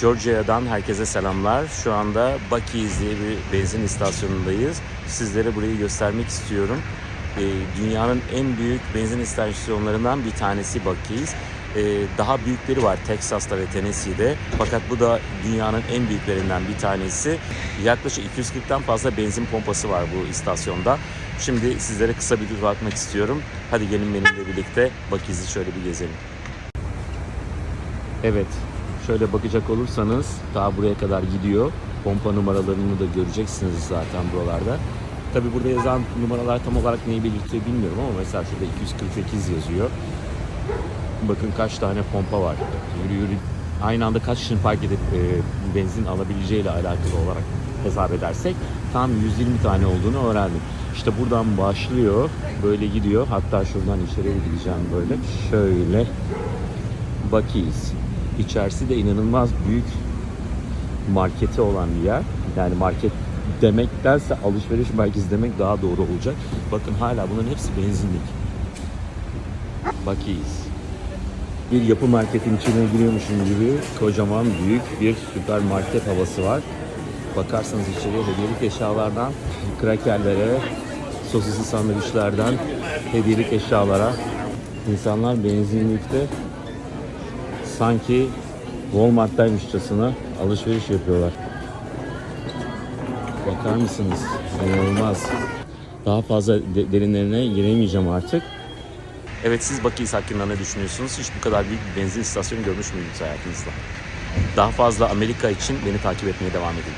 Georgia'dan herkese selamlar. Şu anda Buc-ee's diye bir benzin istasyonundayız. Sizlere burayı göstermek istiyorum. Ee, dünyanın en büyük benzin istasyonlarından bir tanesi Buc-ee's. Ee, daha büyükleri var Texas'ta ve Tennessee'de. Fakat bu da dünyanın en büyüklerinden bir tanesi. Yaklaşık 240'tan fazla benzin pompası var bu istasyonda. Şimdi sizlere kısa bir tur atmak istiyorum. Hadi gelin benimle birlikte Buc-ee's'i şöyle bir gezelim. Evet, şöyle bakacak olursanız daha buraya kadar gidiyor. Pompa numaralarını da göreceksiniz zaten buralarda. Tabi burada yazan numaralar tam olarak neyi belirtiyor bilmiyorum ama mesela şurada 248 yazıyor. Bakın kaç tane pompa var. Yürü yürü. Aynı anda kaç kişinin park edip e, benzin alabileceğiyle alakalı olarak hesap edersek tam 120 tane olduğunu öğrendim. İşte buradan başlıyor, böyle gidiyor. Hatta şuradan içeriye gideceğim böyle. Şöyle Buc-ee's. İçerisi de inanılmaz büyük marketi olan bir yer. Yani market demektense alışveriş merkezi demek daha doğru olacak. Bakın hala bunların hepsi benzinlik. Buc-ee's. Bir yapı marketin içine giriyormuşum gibi kocaman büyük bir süpermarket havası var. Bakarsanız içeriye hediyelik eşyalardan krakerlere, sosisli sandviçlerden hediyelik eşyalara insanlar benzinlikte sanki Walmart'taymışçasına alışveriş yapıyorlar. Bakar mısınız? İnanılmaz. Daha fazla de- derinlerine giremeyeceğim artık. Evet siz Buc-ee's hakkında ne düşünüyorsunuz? Hiç bu kadar büyük bir benzin istasyonu görmüş müydünüz hayatınızda? Daha fazla Amerika için beni takip etmeye devam edin.